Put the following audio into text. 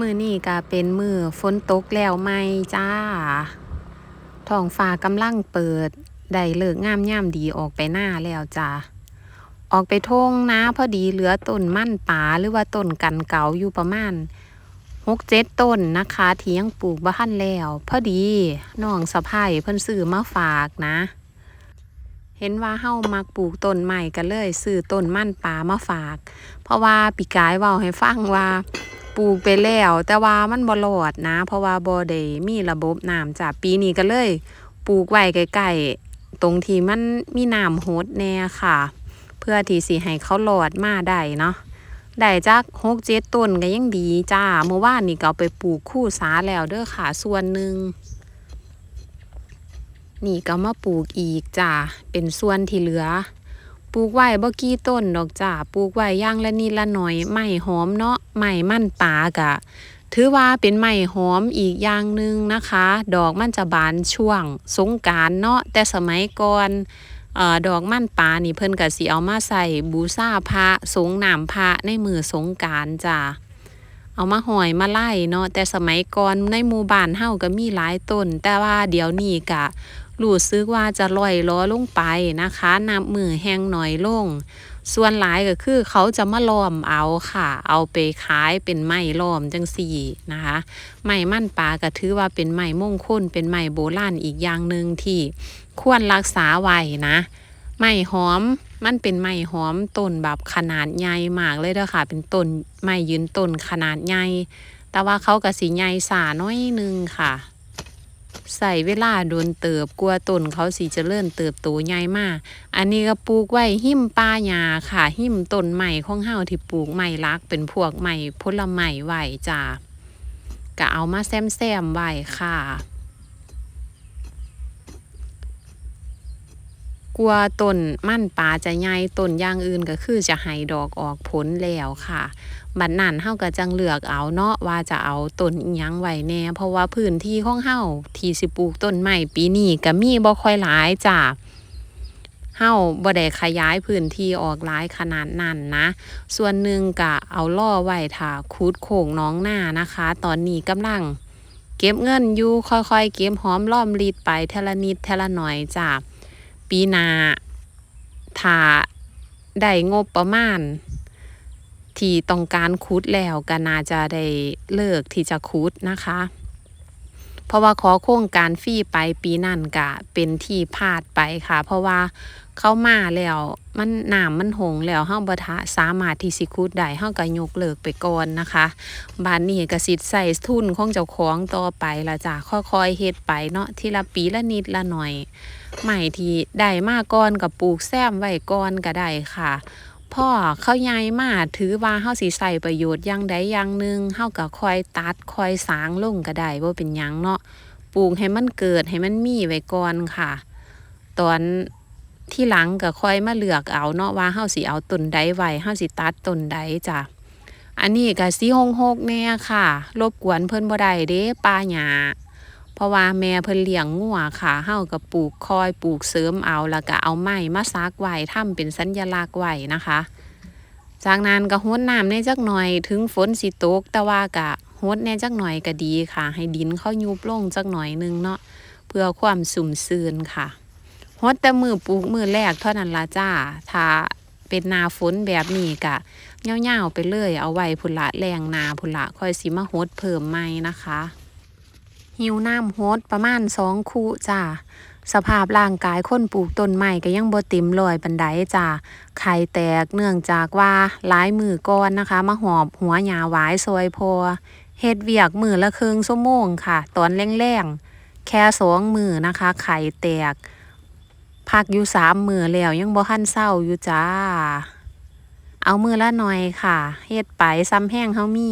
มือนี่ก็เป็นมือฝนตกแล้วไหมจ้าท้องฟ้ากำลังเปิด ได้เลิกงามย่ามดีออกไปหน้าแล้วจ้าออกไปทงนะพอดีเหลือต้นมั่นป่าหรือว่าต้นกันเก่าอยู่ประมาณหกเจ็ดต้นนะคะที่ยังปลูกบ้านแล้ว พอดีน้องสะพายเพิ่นซื้อมาฝากนะ เห็นว่าเฮามักปลูกต้นใหม่กันเลยซื้อต้นมั่นป่ามาฝาก เพราะว่าปีกายว้าให้ฟังว่า ปลูกไปแล้ว แต่ว่ามันบ่รอดนะ เพราะว่าบ่ได้มีระบบน้ำจ้ะปีนี้ก็เลย ปลูกไว้ใกล้ๆตรงที่มันมีน้ำหดแน่ค่ะ เพื่อที่สิให้เขารอดมาได้เนาะได้จักหกเจ็ดต้นก็ยังดีจ้าเมื่อวานนี่ก็เอาไปปลูกคู่สาแล้วเด้อค่ะส่วนหนึ่งนี่ก็มาปลูกอีกจ้าเป็นส่วนที่เหลือ ปลูกไว้บ่กี่ต้นดอกจ้าปลูกไว้ย่างละนิดละหน่อยไม้หอมเนาะไม้มั่นป่ากะ ถือว่าเป็นไม้หอมอีกอย่างหนึ่งนะคะ ดอกมันจะบานช่วงสงการเนาะแต่สมัยก่อนเอ่อดอกมั่นป่านี่เพิ่นก็สิเอามาใส่บูชาพระสงน้ำพระในมือสงการจ้า เอามาหอยมาไล่เนาะแต่สมัยก่อนในหมู่บ้านเฮาก็มีหลายต้น แต่ว่าเดี๋ยวนี้ก็รู้สึกว่าจะลอยล้อลงไปนะคะน้ำมือแห้งหน่อยลง ส่วนหลายก็คือเขาจะมาล้อมเอาค่ะ เอาไปขายเป็นไม้ล้อมจังสี่นะคะไม้มั่นปลาก็ถือว่าเป็นไม้มงคลเป็นไม้โบราณอีกอย่างหนึ่งที่ควรรักษาไว้นะ ไม้หอม มันเป็นไม้หอมต้นแบบขนาดใหญ่มากเลยเด้อค่ะ เป็นต้นไม้ยืนต้นขนาดใหญ่ แต่ว่าเขาก็สีใหญ่สาน้อยหนึงค่ะ ใส่เวลาโดนเติบกลัวต้นเขาสีจเจริญเติบโตใหญ่มาก อันนี้ก็ปลูกไว้หิมป่าหญ้าค่ะ หิมต้นใหม่ของเฮาที่ปลูกใหม่รัก เป็นพวกใหม่ผลไม้ไว้จ้าก็เอามาแซมแซมไว้ค่ะ กลัวต้นมั่นป่าจะใหญ่ต้นอย่างอื่นก็คือจะให้ดอกออกผลแล้วค่ะบัดนั้นเฮาก็จังเลือกเอาเนาะว่าจะเอาต้นหยังไว้แน่ เพราะว่าพื้นที่ของเฮาที่สิปลูกต้นไม้ปีนี้ก็มีบ่ค่อยหลายจ้าเฮาบ่ได้ขยายพื้นที่ออกหลายขนาดนั้นนะ ส่วนหนึ่งก็เอาล่อไว้ถ้าคูดโขงน้องหน้านะคะ ตอนนี้กำลัง เก็บเงินอยู่ค่อยๆ เก็บหอมรอมริดไปเทละนิดเทละหน่อยจ้า ปีหน้าถ้าได้งบประมาณ ที่ต้องการคุดแล้วก็น่าจะได้เลิกที่จะคุดนะคะ เพราะว่าขอโครงการฟรีไปปีนั่นก็เป็นที่พลาดไปค่ะ เพราะว่าเข้ามาแล้วมันน้ำมันหงแล้วเฮาบ่ทะสามารถที่สิคุดได้เฮาก็ยกเลิกไปก่อนนะคะบานนี้ก็สิใส่ทุนของเจ้าของต่อไปละจ้ะค่อยๆเฮ็ดไปเนาะทีละปีละนิดละหน่อยใหม่ที่ได้มาก่อนก็ปลูกแซมไว้ก่อนก็ได้ค่ะ พ่อเขายายมาถือว่าเฮาสิใส่ประโยชน์อย่างใดอย่างหนึ่งเฮาก็คอยตัดคอยสางลงก็ได้บ่เป็นหยังเนาะปลูกให้มันเกิดให้มันมีไว้ก่อนค่ะ ตอนที่หลังก็คอยมาเลือกเอาเนาะว่าเฮาสิเอาต้นใดไว้เฮาสิตัดต้นใดจ้ะอันนี้ก็สิหกแน่ค่ะ รบกวนเพิ่นบ่ได้เด้ป่าหญ้า เพราะว่าแม่เพิ่นเลี้ยงงัวค่ะเฮาก็ปลูกคอยปลูกเสริมเอาแล้วก็เอาไม้มาซักไว้ทำเป็นสัญลักษณ์ไว้นะคะ จากนั้นก็รดน้ำในจักหน่อยถึงฝนสิตก แต่ว่าก็รดแน่จักหน่อยก็ดีค่ะ ให้ดินเข้ายุบลงจักหน่อยนึงเนาะเพื่อความสุ่มซื่นค่ะรดแต่มือปลูกมือแรกเท่านั้นละจ้าถ้าเป็นนาฝนแบบนี้ก็เงาๆไปเลย เอาไว้พุละแรงนาพุละค่อยสิมาฮดเพิ่มใหม่นะคะ หิวน้ำฮดประมาณสองคู่จ้าสภาพร่างกายคนปลูกต้นไม้ก็ยังบ่เต็มร้อยปานใดจ้าไข่แตกเนื่องจากว่าหลายมือก่อนนะคะ มาหอบหัวหญ้าหวายซอยพอเฮ็ดเวียกมือละครึ่งชั่วโมงค่ะ ตอนแรงๆ แค่สองมือนะคะ ไข่แตก พักอยู่สามมือแล้วยังบ่ทันเศร้าอยู่จ้า เอามือละหน่อยค่ะ เฮ็ดไปซ้ำแห้งเฮามี